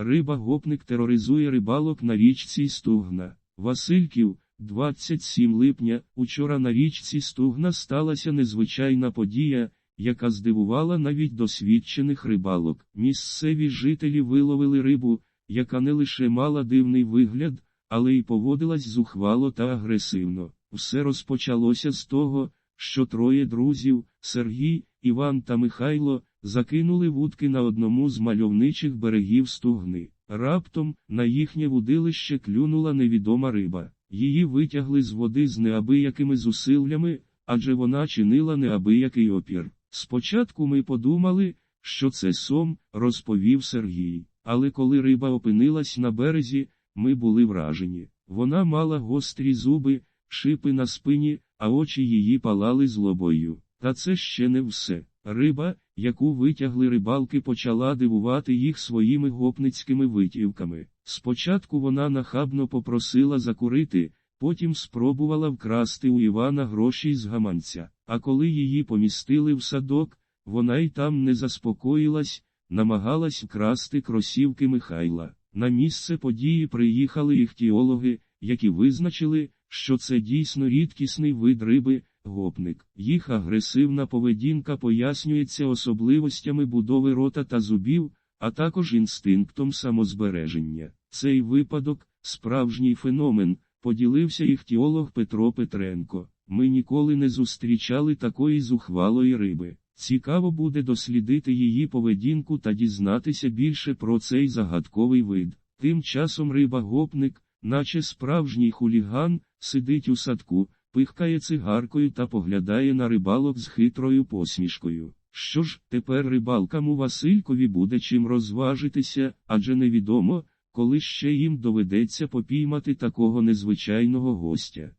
Риба гопник тероризує рибалок на річці Стугна. Васильків, 27 липня, учора на річці Стугна сталася незвичайна подія, яка здивувала навіть досвідчених рибалок. Місцеві жителі виловили рибу, яка не лише мала дивний вигляд, але й поводилась зухвало та агресивно. Все розпочалося з того, що троє друзів, Сергій, Іван та Михайло, закинули вудки на одному з мальовничих берегів стугни. Раптом на їхнє вудилище клюнула невідома риба. Її витягли з води з неабиякими зусиллями, адже вона чинила неабиякий опір. Спочатку ми подумали, що це сом, розповів Сергій. Але коли риба опинилась на березі, ми були вражені. Вона мала гострі зуби, шипи на спині, а очі її палали злобою. Та це ще не все. Риба, яку витягли рибалки, почала дивувати їх своїми гопницькими витівками. Спочатку вона нахабно попросила закурити, потім спробувала вкрасти у Івана гроші з гаманця. А коли її помістили в садок, вона й там не заспокоїлась, намагалась вкрасти кросівки Михайла. На місце події приїхали іхтіологи, які визначили, що це дійсно рідкісний вид риби, гопник. Їх агресивна поведінка пояснюється особливостями будови рота та зубів, а також інстинктом самозбереження. Цей випадок, справжній феномен, поділився іхтіолог Петро Петренко. Ми ніколи не зустрічали такої зухвалої риби. Цікаво буде дослідити її поведінку та дізнатися більше про цей загадковий вид. Тим часом риба-гопник, наче справжній хуліган, сидить у садку, пихкає цигаркою та поглядає на рибалок з хитрою посмішкою. Що ж, тепер рибалкам у Василькові буде чим розважитися, адже невідомо, коли ще їм доведеться попіймати такого незвичайного гостя.